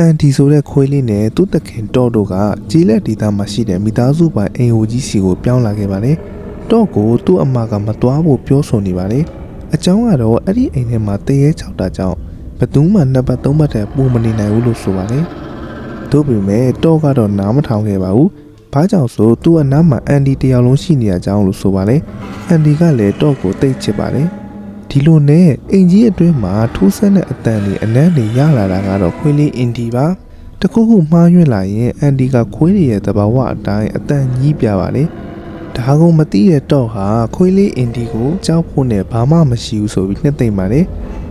အန်ဒီဆိုတဲ့ခွေးလေးနဲ့သူ့တခင်တော့တို့ကကြီးလက်ဒေသမှာရှိတဲ့မိသားစုပိုင်အိမ်ဟိုကြီးစီကိုပြောင်းလာခဲ့ပါတယ်။တော့ကိုသူ့အမကမသွားဖို့ပြောဆိုနေပါတယ်။အကြောင်းကတော့အဲ့ဒီအိမ်ထဲမှာတရေချောက်တာကြောင့်ဘယ်သူမှနှစ်ပတ်သုံးပတ်တည်းပုံမနေနိုင်ဘူးလို့ဆိုပါတယ်။တို့ပေမဲ့တော့ကတော့နားမထောင်ခဲ့ပါဘူး။ဘာကြောင့်ဆိုသူ့အနားမှာအန်ဒီတယောက်လုံးရှိနေရကြောင်းလို့ဆိုပါတယ်။အန်ဒီကလည်းတော့ကိုတိတ်ချစ်ပါတယ်။ ဒီလိုနဲ့အိမ်ကြီးအတွင်းမှာထူးဆန်းတဲ့အတန်တွေအနမ်းတွေရလာတာကတော့ခွေးလေးအင်ဒီပါတခုခုမှားယွင်းလာရင်အန်ဒီကခွေးတွေရဲ့သဘာဝအတိုင်းအတန်ကြီးပြပါလေဒါကုံမသိတဲ့တော့ဟာခွေးလေးအင်ဒီကိုကြောက်ဖို့နဲ့ဘာမှမရှိဘူးဆိုပြီးနှစ်သိမ့်ပါလေ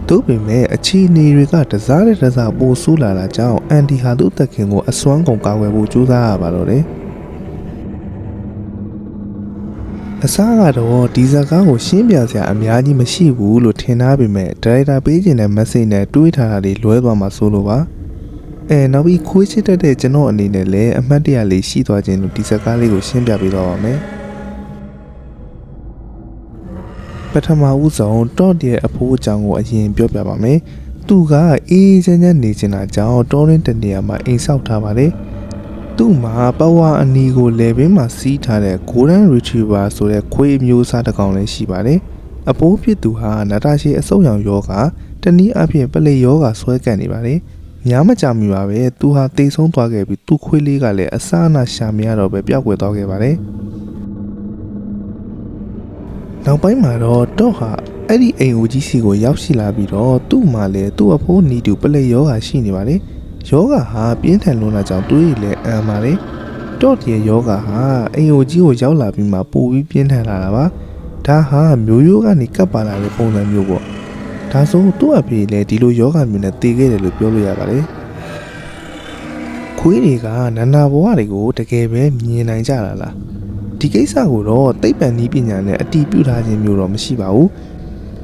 တို့ပေမဲ့အခြေအနေတွေကတစားတဲ့တစားပိုဆိုးလာတာကြောင့်အန်ဒီဟာသူ့တခင်ကိုအစွမ်းကုန်ကာကွယ်ဖို့ကြိုးစားရပါတော့တယ် အစားကတော့ဒီဇာတ်ကားကိုရှင်းပြစရာအများကြီးမရှိဘူးလို့ထင်ထားပေမဲ့ဒါရိုက်တာပေးခြင်းတဲ့ message နဲ့တွေးထားတာတွေလွဲသွားမှာဆိုလို့ပါအဲနောက်ပြီးခွေးချစ်တတ်တဲ့ကျွန်တော်အနေနဲ့လည်းအမှတ်တရလေးရှိသွားခြင်းလို့ဒီဇာတ်ကားလေးကိုရှင်းပြပေးတော့ပါမယ်ပထမဦးဆုံးတော့ရဲ့အဖိုးအကြောင်းကိုအရင်ပြောပြပါမယ်သူကအေးချမ်းချမ်းနေချင်တာကြောင့်တောရင်းတနေရာမှာအိမ်ဆောက်ထားပါတယ် သူ့မှာပဝါအနီကိုလေဘင်းမှာစီးထားတဲ့ Golden Retriever ဆိုတဲ့ခွေးအမျိုးအစားတစ်ကောင်လည်းရှိပါတယ်။အပိုးဖြစ်သူဟာနာတာရှည်အဆုတ်ရောင်ယောဂတနည်းအားဖြင့်ပလေယောဂဆွဲကပ်နေပါတယ်။များမကြမီပါပဲသူဟာတိတ်ဆုံးသွားခဲ့ပြီးသူ့ခွေးလေးကလည်းအစအနရှာမရတော့ပဲပျောက်ကွယ်သွားခဲ့ပါတယ်။နောက်ပိုင်းမှာတော့တော့ဟာအဲ့ဒီအိမ်ဦးကြီးစီကိုရောက်ရှိလာပြီးတော့သူ့မှာလည်းသူ့အဖိုးနီတူပလေယောဂရှိနေပါတယ်။ ယောဂဟာပြင်းထန်လွန်းတာကြောင့်တွေးရလဲအံပါတယ်တော့ဒီယောဂဟာအိမ်အိုကြီးကိုရောက်လာပြီးမှပိုပြီးပြင်းထန်လာတာပါဒါဟာမျိုးရိုးကနေကပ်ပါလာတဲ့ပုံစံမျိုးပေါ့ဒါဆိုသူ့အဖေလည်းဒီလိုယောဂမျိုးနဲ့တည်ခဲ့တယ်လို့ပြောလို့ရပါတယ်ခွေးတွေကနန္နာဘဝတွေကိုတကယ်ပဲမြင်နိုင်ကြတာလားဒီကိစ္စကိုတော့သိပ္ပံနည်းပညာနဲ့အတီးပြုထားခြင်းမျိုးတော့မရှိပါဘူး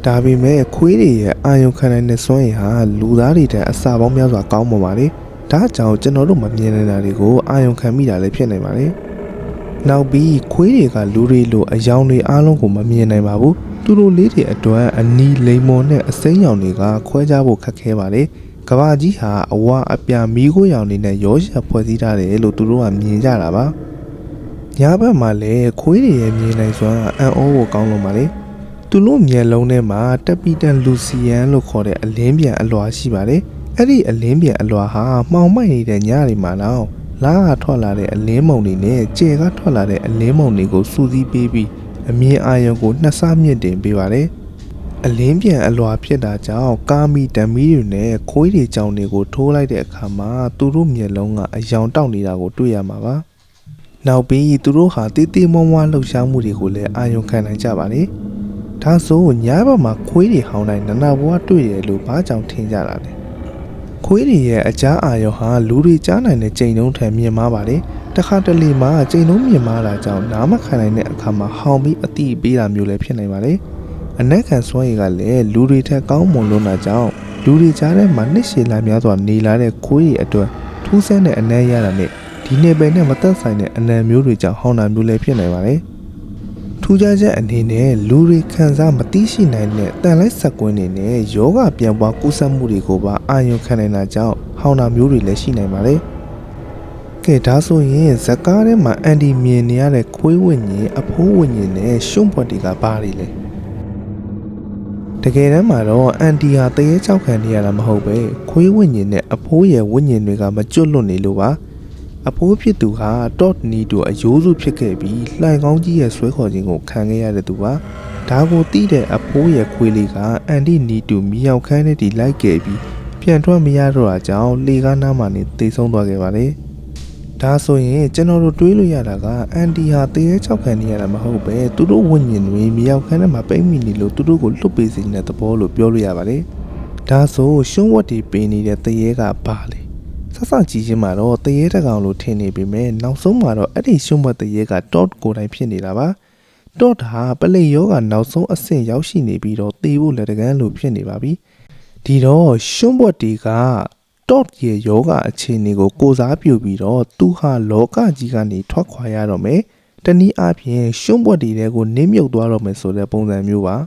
ဒါပေမဲ့ခွေးတွေရဲ့အာယုံခံနိုင်တဲ့စွမ်းရည်ဟာလူသားတွေတဲ့အစာပေါင်းများစွာကောင်းပါပါလေဒါကြောင့်ကျွန်တော်တို့မမြင်နိုင်တာတွေကိုအာယုံခံမိတာလည်းဖြစ်နိုင်ပါလေနောက်ပြီးခွေးတွေကလူတွေလိုအယောင်တွေအားလုံးကိုမမြင်နိုင်ပါဘူးသူတို့လေးတွေအတွက်အနီးလိမ်မော်နဲ့အစိမ်းရောင်တွေကခွဲခြားဖို့ခက်ခဲပါလေကဘာကြီးဟာအဝအပြာမီးခိုးရောင်တွေနဲ့ရောရှာဖွဲ့စည်းထားတယ်လို့သူတို့ကမြင်ကြတာပါညာဘက်မှာလည်းခွေးတွေရဲ့မြင်နိုင်စွမ်းအံ့ဩဖို့ကောင်းလို့ပါလေ သူတို့မျက်လုံးထဲမှာတက်ပီတန်လူစီယန်လို့ခေါ်တဲ့အလင်းပြန်အလွာရှိပါတယ်။အဲ့ဒီအလင်းပြန်အလွာဟာမှောင်မိုက်နေတဲ့ညတွေမှာတော့လာကထွက်လာတဲ့အလင်းမုံတွေနဲ့ကြဲကထွက်လာတဲ့အလင်းမုံတွေကိုစူးစီးပေးပြီးအမြင်အာရုံကိုနှစ်ဆမြင့်တင်ပေးပါတယ်။အလင်းပြန်အလွာဖြစ်တာကြောင့်ကာမီတမီတွေနဲ့ခွေးတွေကြောင်တွေကိုထိုးလိုက်တဲ့အခါမှာသူတို့မျက်လုံးကအယောင်တောက်နေတာကိုတွေ့ရမှာပါ။နောက်ပြီးသူတို့ဟာတေးသေးမွားမွားလှုပ်ရှားမှုတွေကိုလည်းအာရုံခံနိုင်ကြပါလေ။ ဒါဆိုညဘက်မှာခွေးတွေဟောင်းတိုင်းနနာဘွားတွေ့ရလို့ဘာကြောင့်ထင်ကြတာလဲခွေးတွေရဲ့အကြားအာရုံဟာလူတွေကြားနိုင်တဲ့ကြိမ်နှုန်းထံမြင်မာပါတယ်တခါတလေမှာကြိမ်နှုန်းမြင်မာတာကြောင့်နားမခံနိုင်တဲ့အခါမှာဟောင်းပြီးအတိပေးတာမျိုးလည်းဖြစ်နိုင်ပါတယ်အနက်ခံစွမ်းရည်ကလည်းလူတွေထက်ကောင်းမွန်လွန်းတာကြောင့်လူတွေကြားထဲမှာနှစ်ရှည်လာများစွာနေလာတဲ့ခွေးတွေအတွက်ထူးဆန်းတဲ့အနံ့ရတာနဲ့ဒီနေပယ်နဲ့မသက်ဆိုင်တဲ့အနံ့မျိုးတွေကြောင့်ဟောင်းတာမျိုးလည်းဖြစ်နိုင်ပါတယ်ထူး ခြားချက်အနေနဲ့လူတွေခံစားမသိရှိနိုင်တဲ့တန်လိုက်ဆက်ကွင်းတွေနဲ့ယောဂပြန်ပွားကူးစက်မှုတွေကိုပါအာရုံခံနိုင်တာကြောင့်ဟောင်းတာမျိုးတွေလည်းရှိနိုင်ပါတယ်။ကဲဒါဆိုရင်ဇက်ကားထဲမှာအန်တီမြင်နေရတဲ့ခွေးဝိညာဉ်အဖိုးဝိညာဉ်နဲ့ရှုံ့ဘွက်တွေကဘာတွေလဲ။တကယ်တမ်းမှာတော့အန်တီဟာတရေချောက်ခံနေရတာမဟုတ်ပဲခွေးဝိညာဉ်နဲ့အဖိုးရဲ့ဝိညာဉ်တွေကမကျွတ်လွတ်နေလို့ပါ။ အဖိုးဖြစ်သူဟာတော့နီတူအယိုးစုဖြစ်ခဲ့ပြီးလှိုင်ကောင်းကြီးရဲ့ဆွဲခေါ်ခြင်းကိုခံခဲ့ရတဲ့သူပါဒါကိုသိတဲ့အဖိုးရဲ့ခွေးလေးကအန်တီနီတူမြောက်ခမ်းနဲ့တီလိုက်ခဲ့ပြီးပြန်ထွက်မရတော့တာကြောင့်လေကားနားမှနေတိတ်ဆုံးသွားခဲ့ပါတယ်ဒါဆိုရင်ကျွန်တော်တို့တွေးလို့ရတာကအန်တီဟာတရေချောက်ခံနေရတာမဟုတ်ပဲသူတို့ဝိညာဉ်တွေမြောက်ခမ်းထဲမှာပိတ်မိနေလို့သူတို့ကိုလွတ်ပေးစေတဲ့သဘောလို့ပြောလို့ရပါတယ်ဒါဆိုရှုံးဝတ်တီပေးနေတဲ့တရေကဘာလဲ ဆဆကြည့်ချင်းမှာတော့တရေတကောင်လို့ထင်နေပေမဲ့နောက်ဆုံးမှာတော့အဲ့ဒီရှုံးဘတ်တရေက dot ကိုယ်တိုင်ဖြစ်နေတာပါ dot ဟာပလိတ်ယောကနောက်ဆုံးအဆင့်ရောက်ရှိနေပြီးတော့သေဖို့လက်တကန်းလို့ဖြစ်နေပါပြီဒီတော့ရှုံးဘတ်တီက dot ရဲ့ယောဂအခြေအနေကိုကိုစားပြုပြီးတော့သူဟာလောကကြီးကနေထွက်ခွာရတော့မယ်တနည်းအားဖြင့်ရှုံးဘတ်တီတွေကိုနင်းမြုပ်သွားတော့မယ်ဆိုတဲ့ပုံစံမျိုးပါ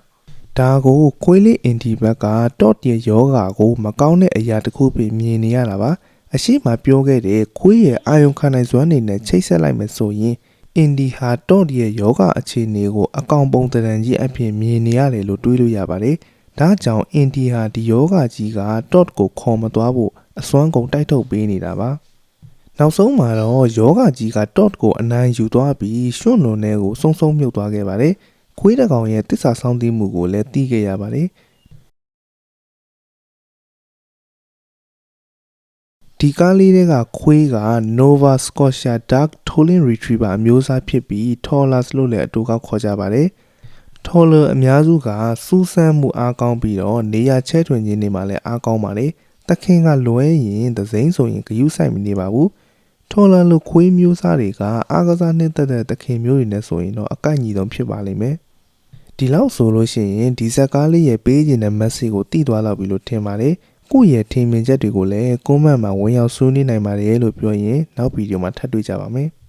ဒါကိုခွေးလေးအင်ဒီဘက်ကတော့တရဲ့ယောဂါကို မကောင်းတဲ့အရာတစ်ခုပဲမြင်နေရတာပါ အအရှိမပြောခဲ့တဲ့ခွေးရဲ့အာယုံခံနိုင်စွမ်းနေနဲ့ချိတ်ဆက်လိုက်မယ်ဆိုရင်အင်ဒီဟာတော့ရဲ့ယောဂအခြေအနေကိုအကောင်ပုံတရံကြီးအဖြစ်မြင်နေရတယ်လို့တွေးလို့ရပါတယ်။ဒါကြောင့်အင်ဒီဟာဒီယောဂကြီးကတော့ကိုခေါ်မသွားဖို့အစွမ်းကုန်တိုက်ထုတ်ပေးနေတာပါ။နောက်ဆုံးမှာတော့ယောဂကြီးကတော့ကိုအနိုင်ယူသွားပြီးရွှွန့်လွန်ထဲကိုစုံစုံမြုပ်သွားခဲ့ပါတယ်။ခွေးတစ်ကောင်ရဲ့တစ္ဆာဆောင်သိမှုကိုလည်းသိခဲ့ရပါတယ်။ ဒီကားလေးတွေကခွေးက Nova Scotia Dark Tolling Retriever အမျိုးအစားဖြစ်ပြီး Tollers လို့လည်းအတူကောက်ခေါ်ကြပါတယ်။ Toller အများစုကစူးစမ်းမှုအားကောင်းပြီးတော့နေရာချဲထွင်ခြင်းတွေမှာလည်းအားကောင်းပါတယ်။တခင်ကလွဲရင်သစိမ့်ဆိုရင်ဂယုဆိုင်မနေပါဘူး။ Toller လို့ခွေးမျိုးစားတွေကအားကစားနှင့်သက်တဲ့တခင်မျိုးတွေနဲ့ဆိုရင်တော့အကိုက်ညီဆုံးဖြစ်ပါလိမ့်မယ်။ဒီလောက်ဆိုလို့ရှိရင်ဒီဇက်ကားလေးရဲ့ပေးခြင်းတဲ့ message ကိုသိသွားလောက်ပြီလို့ထင်ပါတယ်။ ကိုယ့်ရဲ့ထင်မြင်ချက်တွေကိုလည်းကွန်မန့်မှာဝင်ရောက်ဆွေးနွေးနိုင်ပါတယ်လို့ပြောရင်နောက်ဗီဒီယိုမှာထပ်တွေ့ကြပါမယ်။